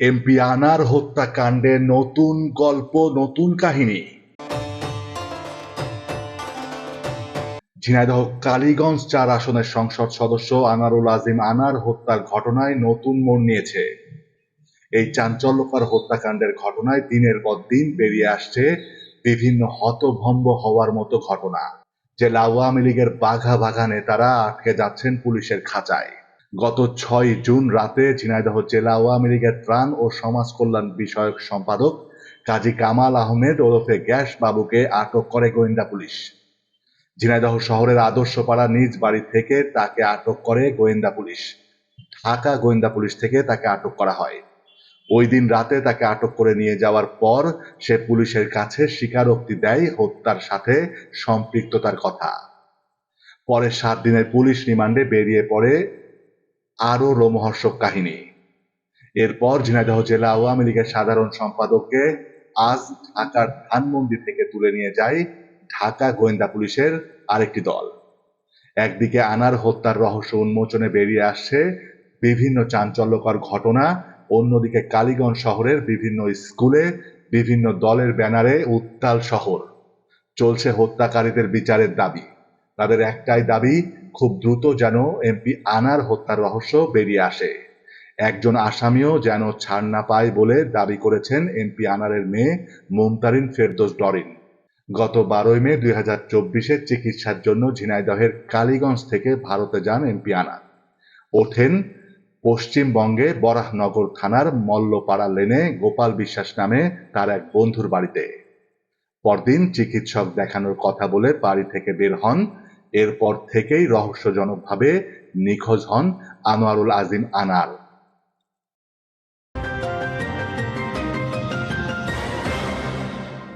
MP আনার হত্যাকাণ্ডে নতুন গল্প, নতুন কাহিনী। ঝিনাইদহ, কালীগঞ্জ চার আসনের সংসদ সদস্য আনারুল আজিম আনার হত্যার ঘটনায় নতুন মোড় নিয়েছে। এই চাঞ্চল্যকর হত্যাকাণ্ডের ঘটনায় দিনের পর দিন বেরিয়ে আসছে বিভিন্ন হতভম্ব হওয়ার মতো ঘটনা। যে আওয়ামী লীগের বাঘা বাঘা নেতারা আটকে যাচ্ছেন পুলিশের খাঁচায়। গত ছয় জুন রাতে ঝিনাইদহ জেলা আওয়ামী লীগের ত্রাণ ও সমাজ কল্যাণ বিষয়ক সম্পাদক কাজী কামাল আহমেদ ওরফে গ্যাস বাবুকে আটক করে গোয়েন্দা পুলিশ। ঝিনাইদহ শহরের আদর্শপাড়া নিজ বাড়ি থেকে তাকে আটক করে গোয়েন্দা পুলিশ। ঢাকা গোয়েন্দা পুলিশ থেকে তাকে আটক করা হয়। ওই দিন রাতে তাকে আটক করে নিয়ে যাওয়ার পর সে পুলিশের কাছে স্বীকারোক্তি দেয় হত্যার সাথে সম্পৃক্ততার কথা। পরে সাত দিনের পুলিশ রিমান্ডে বেরিয়ে পড়ে আরও রোমহর্ষক কাহিনী। এরপর ঝিনাইদহ জেলা আওয়ামী লীগের সাধারণ সম্পাদককে আজ ঢাকার ধানমন্ডি থেকে তুলে নিয়ে যায় ঢাকা গোয়েন্দা পুলিশের আরেকটি দল। একদিকে আনার হত্যার রহস্য উন্মোচনে বেরিয়ে আসছে বিভিন্ন চাঞ্চল্যকর ঘটনা, অন্যদিকে কালীগঞ্জ শহরের বিভিন্ন স্কুলে, বিভিন্ন দলের ব্যানারে উত্তাল শহর। চলছে হত্যাকারীদের বিচারের দাবি। তাদের একটাই দাবি, খুব দ্রুত যেন এমপি আনার হত্যার রহস্য বেরিয়ে আসে। একজন আসামিও যেন ছাড় না পায় বলে দাবি করেছেন এমপি আনারের মেয়ে মুমতারিন ফেরদোস ডরিন। গত বারোই মে দুই হাজার চব্বিশে চিকিৎসার জন্য ঝিনাইদহের কালীগঞ্জ থেকে ভারতে যান এমপি আনার। ওঠেন পশ্চিমবঙ্গে বরাহনগর থানার মল্লপাড়া লেনে গোপাল বিশ্বাস নামে তার এক বন্ধুর বাড়িতে। পরদিন চিকিৎসক দেখানোর কথা বলে বাড়ি থেকে বের হন এরপর থেকেই রহস্যজনকভাবে নিখোঁজ হন আনোয়ারুল আজিম আনার